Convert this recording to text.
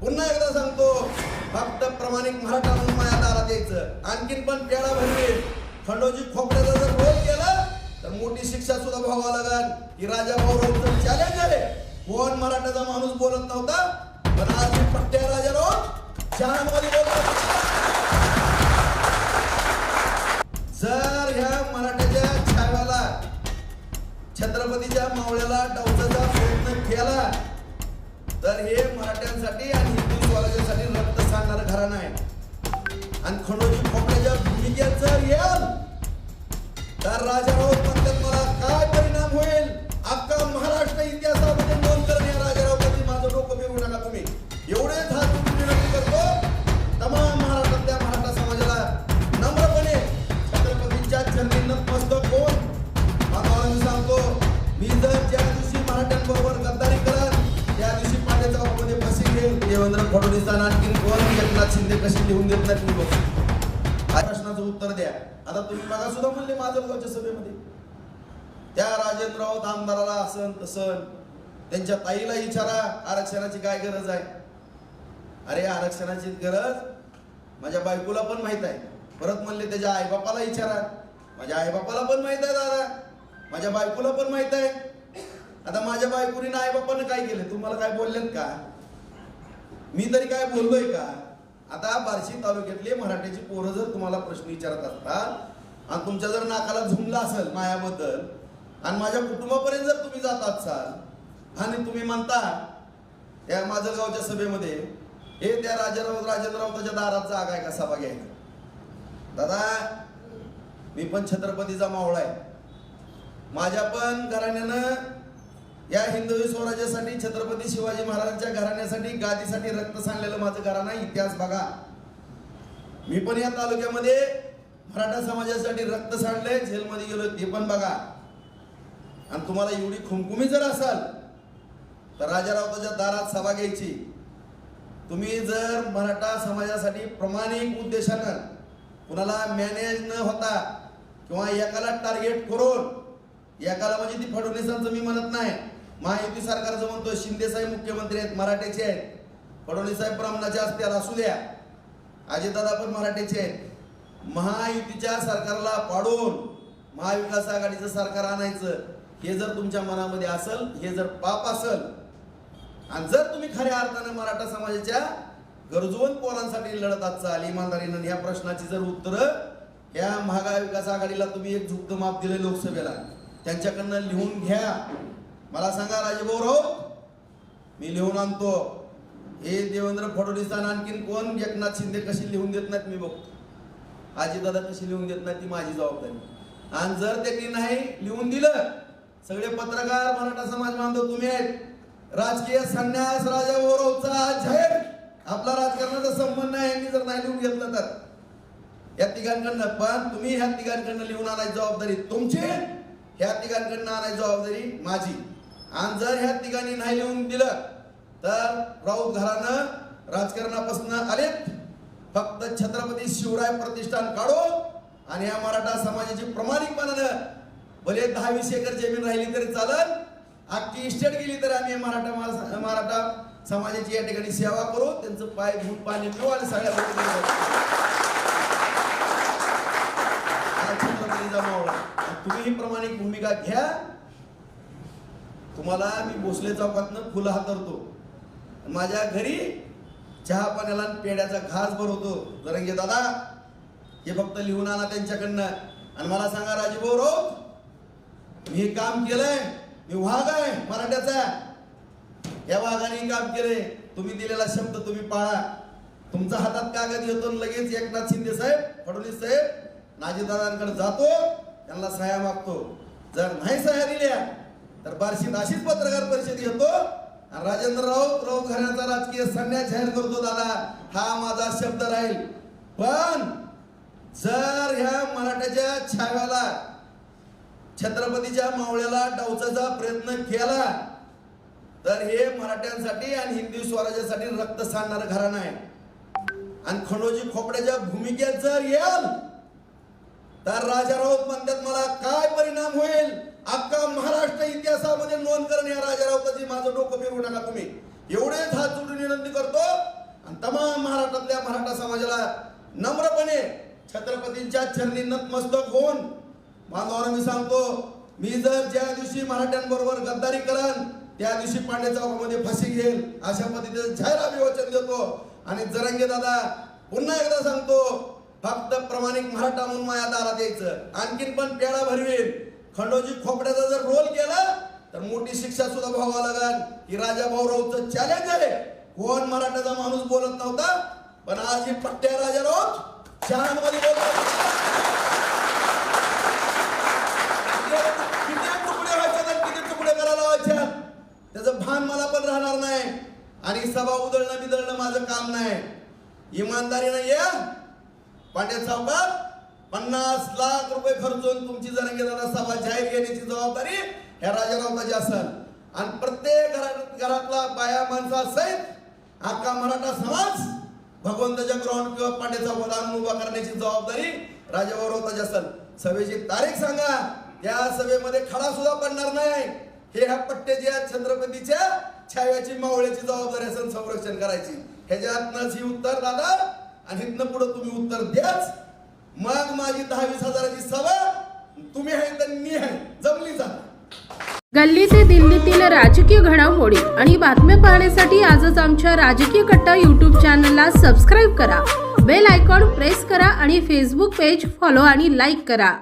पुन्हा एकदा सांगतो फक्त प्रमाणिक मराठा म्हणून माझ्या दारात यायचं. आणखीन पण पेडा भरले खंडोजी खोपड्याचा जर रोल केला तर मोठी शिक्षा सुद्धा भावा लागल. की राजा भाऊ चॅलेंज आहे कोण मराठाचा माणूस बोलत नव्हता पण आज पट्ट्या राजा राजाराव शहरामध्ये बोलतो जर ह्या मराठ्याच्या छाव्याला छत्रपतीच्या मावळ्याला डावचाचा प्रयत्न केला तर हे मराठ्यांसाठी आणि हिंदू स्वराज्यासाठी रक्त सांगणार घराणं आहे. आणि खंडोजी खोपड्याच्या भूमिकेत जर तर राजा एकनाथ शिंदे कशी लिहून देत नाहीत मी बघतो प्रश्नाचं उत्तर द्या. आता तुम्ही बघा सुद्धा म्हणले माजलगावच्या सभेमध्ये. त्या राजेंद्रराव आमदाराला असन तसन. त्यांच्या ताईला विचारा आरक्षणाची काय गरज आहे? अरे आरक्षणाची गरज माझ्या बायकोला पण माहीत आहे. परत म्हणले त्याच्या आईबापाला विचारा. माझ्या आईबापाला पण माहीत आहे दादा. माझ्या बायकोला पण माहीत आहे. आता माझ्या बायकोनी आईबापानं काय केलं? तुम्हाला काय बोललेत का? मी तरी काय बोललोय का? आता बार्शी तालुक्यातले मराठीची पोरं जर तुम्हाला प्रश्न विचारत असतात आणि तुमच्या जर नाकाला झुमला असेल मायाबद्दल आणि माझ्या कुटुंबापर्यंत जर तुम्ही जात असाल आणि तुम्ही म्हणता त्या माजलगावच्या सभेमध्ये हे त्या राजाराव राजेंद्र राऊताच्या दारात जागा आहे का? सभा घ्यायला. दादा मी पण छत्रपतीचा मावळा आहे. माझ्या पण घराण्यानं या हिंदवी स्वराज्यासाठी छत्रपती शिवाजी महाराजांच्या घराण्यासाठी गादीसाठी रक्त सांडलेलं माझं घराणं इतिहास बघा. मी पण या तालुक्यामध्ये मराठा समाजासाठी रक्त सांडले जेलमध्ये गेलो ते पण बघा. आणि तुम्हाला एवढी खुमखुमी जर असाल तर राजारावताच्या दारात सभा घ्यायची. तुम्ही जर मराठा समाजासाठी प्रामाणिक उद्देशानं कुणाला मॅनेज न होता किंवा एकाला टार्गेट करून एकाला म्हणजे ती फडणवीसांचं मी म्हणत नाही महायुती सरकारचं म्हणतो शिंदे साहेब मुख्यमंत्री आहेत मराठ्याचे आहेत. फडणवीस साहेब ब्राह्मणाचे असतील असू द्या. अजितदादा पण मराठ्याचे आहेत. महायुतीच्या सरकारला पाडून महाविकास आघाडीचं सरकार आणायचं हे जर तुमच्या मनामध्ये असेल हे जर पाप असेल आणि जर तुम्ही खऱ्या अर्थानं मराठा समाजाच्या गरजवंत पोरांसाठी लढत असाल इमानदारीनं या प्रश्नाची जर उत्तर या महाविकास आघाडीला तुम्ही एक झुकतं माप दिले लोकसभेला. त्यांच्याकडनं लिहून घ्या. मला सांगा राजभाऊ मी लिहून आणतो. हे देवेंद्र फडणवीसांना आणि आणखीन कोण एकनाथ शिंदे कशी लिहून देत नाहीत मी बघतो. आजीदादा कशी लिहून देत नाही ती माझी जबाबदारी. आणि जर त्यांनी नाही लिहून दिलं सगळे पत्रकार मराठा समाज बांधव तुम्ही आहेत. राजकीय संन्यास राजा ओरवचा जाहीर आपला राजकारणाचा संबंध नाही यांनी जर नाही लिहून घेतलं तर. या तिघांकडनं पण तुम्ही ह्या तिघांकडनं लिहून आणायची जबाबदारी तुमची ह्या तिघांकडनं आणायची जबाबदारी माझी. आणि जर ह्या तिघांनी नाही लिहून दिलं तर राऊत घरानं राजकारणापासून आलेत. फक्त छत्रपती शिवराय प्रतिष्ठान काढो आणि या मराठा समाजाची प्रामाणिकपणानं भले दहा वीस एकर जमीन राहिली तरी चालत अख्खी इस्टेट गेली तर आम्ही मराठा मराठा समाजाची या ठिकाणी सेवा करू. त्यांचं पाय धुवून पाणी पिऊ आणि सगळ्या तुम्ही ही प्रामाणिक भूमिका घ्या. तुम्हाला मी भोसले चौकातनं फुलं हातरतो. माझ्या घरी चहा पाण्याला पेड्याचा घास भरवतो. जरंगे दादा. हे फक्त लिहून आणा त्यांच्याकडनं. आणि मला सांगा राजीभाऊ रो मी हे काम केलंय. मी वाघ आहे मराठ्याचा या वाघाने हे काम केलंय. तुम्ही दिलेला शब्द तुम्ही पाळा. तुमच्या हातात कागद येतो आणि लगेच एकनाथ शिंदे साहेब फडणवीस साहेब नाजीदादांकडे जातो. त्यांना सह्या मागतो. जर नाही सह्या दिल्या तर बार्शीत अशीच पत्रकार परिषद घेतो राजेंद्र राऊत राऊत घराण्याचा राजकीय संन्यास जाहीर करतो दादा. हा माझा शब्द राहील. पण जर ह्या मराठ्याच्या छाव्याला छत्रपतीच्या मावळ्याला डावचाचा प्रयत्न केला तर हे मराठ्यांसाठी आणि हिंदू स्वराज्यासाठी रक्त सांडणार घराणं आहे. आणि खंडोजी खोपड्याच्या भूमिकेत जर येईल तर राजा राऊत म्हणतात मला काय परिणाम होईल? अख्खा महाराष्ट्र इतिहासामध्ये नोंद करण या राजा राऊताची माझं डोकं फिरवू नका तुम्ही. एवढेच हात जोडून विनंती करतो. आणि तमाम महाराष्ट्रातल्या मराठा समाजाला नम्रपणे छत्रपतींच्या चरणी नतमस्तक होऊन बांधवांना मी सांगतो मी जर ज्या दिवशी मराठ्यांबरोबर गद्दारी करन त्या दिवशी पांडे चौकामध्ये फाशी घेईल. अशा पद्धतीचं जाहीर अभिवाचन देतो. आणि जरंगे दादा पुन्हा एकदा सांगतो फक्त प्रमाणिक मराठा म्हणून माझ्या दारात यायचं. आणखीन पण पेढा भरवीन. खंडोजी खोपड्याचा जर रोल केला तर मोठी शिक्षा सुद्धा भावा लागल की राजा भाऊरावचं चॅलेंज आहे कोण मराठाचा माणूस बोलत नव्हता पण आज ही पट्ट्या राजा राऊत शहरांमध्ये बोलतो किती तुकडे व्हायचे तर किती तुकडे करायला व्हायच्या त्याचं भान मला पण राहणार नाही. आणि सभा उधळणं बिदळणं माझं काम नाही. इमानदारीनं या. पाण्याचा सावकार पन्नास लाख रुपये खर्चून तुमची जरंगेदारा सभा जाहीर घेण्याची जबाबदारी ह्या राजारावताची असेल. आणि प्रत्येक घरात घरातला बाया माणसा सहित अख्खा मराठा समाज भगवंताच्या ग्राउंड किंवा पाण्याचा चौकात उभा करण्याची जबाबदारी राजाभाऊरावताची असेल. सभेची तारीख सांगा. त्या सभेमध्ये खडा सुद्धा पडणार नाही. हे ह्या पट्ट्याच्या छत्रपतीच्या छाव्याची मावळ्याची जबाबदारी असेल संरक्षण करायची. ह्याच्यातनंच ही उत्तर दादा आणि इथनं पुढे तुम्ही उत्तर द्याच. मग माझी दहा वीस हजाराची सभा तुम्ही आहे तर मी आहे. जमली जा. गल्ली ते दिल्लीतील राजकीय घडामोडी आणि बातम्या पाहण्यासाठी आजच आमच्या राजकीय कट्टा यूट्यूब चॅनलला सबस्क्राईब करा. बेल आयकॉन प्रेस करा आणि फेसबुक पेज फॉलो आणि लाईक करा.